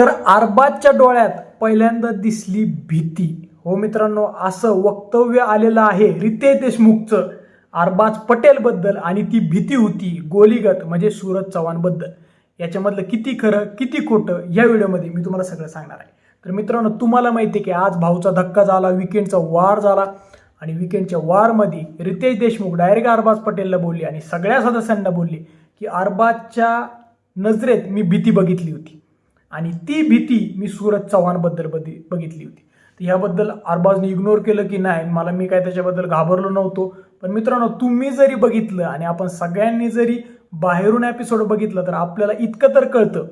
तर अरबाजच्या डोळ्यात पहिल्यांदा दिसली भीती. हो मित्रांनो असं वक्तव्य आलेलं आहे रितेश देशमुखचं अरबाज पटेलबद्दल आणि ती भीती होती गोलीगत म्हणजे सूरज चव्हाणबद्दल. याच्यामधलं किती खरं किती खोटं या व्हिडिओमध्ये मी तुम्हाला सगळं सांगणार आहे. तर मित्रांनो तुम्हाला माहिती आहे की आज भाऊचा धक्का झाला विकेंडचा वार झाला आणि विकेंडच्या वारमध्ये रितेश देशमुख डायरेक्ट अरबाज पटेलला बोलली आणि सगळ्या सदस्यांना बोलली की अरबाजच्या नजरेत मी भीती बघितली होती. आणि ती भीती मी सूरज चव्हाणबद्दल बधी बघितली होती. तर ह्याबद्दल अरबाजने इग्नोर केलं की नाही मला मी काय त्याच्याबद्दल घाबरलो नव्हतो. पण मित्रांनो तुम्ही जरी बघितलं आणि आपण सगळ्यांनी जरी बाहेरून एपिसोड बघितलं तर आपल्याला इतकं तर कळतं.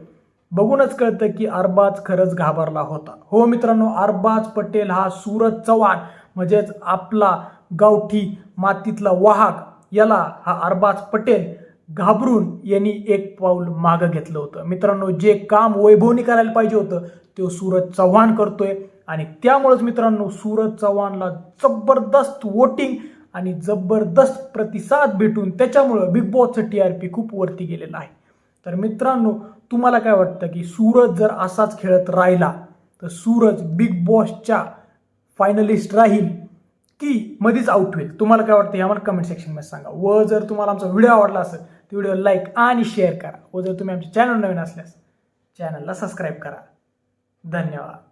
बघूनच कळतं की अरबाज खरंच घाबरला होता. हो मित्रांनो अरबाज पटेल हा सूरज चव्हाण म्हणजेच आपला गावठी मातीतला वाहक याला हा अरबाज पटेल घाबरून यांनी एक पाऊल मागं घेतलं होतं. मित्रांनो जे काम वैभवनी करायला पाहिजे होतं ते सूरज चव्हाण करतोय. आणि त्यामुळेच मित्रांनो सूरज चव्हाणला जबरदस्त वोटिंग आणि जबरदस्त प्रतिसाद भेटून त्याच्यामुळं बिग बॉसचं टी आर पी खूप वरती गेलेलं आहे. तर मित्रांनो तुम्हाला काय वाटतं की सूरज जर असाच खेळत राहिला तर सूरज बिग बॉसच्या फायनलिस्ट राहील? की मध्येच आउट होईल. तुम्हाला काय वाटतं हे आम्हाला कमेंट सेक्शनमध्ये सांगा. व जर तुम्हाला आमचा व्हिडिओ आवडला असेल तर व्हिडिओ लाईक आणि शेअर करा. व जर तुम्ही आमच्या चॅनल नवीन असल्यास चॅनलला सबस्क्राईब करा. धन्यवाद.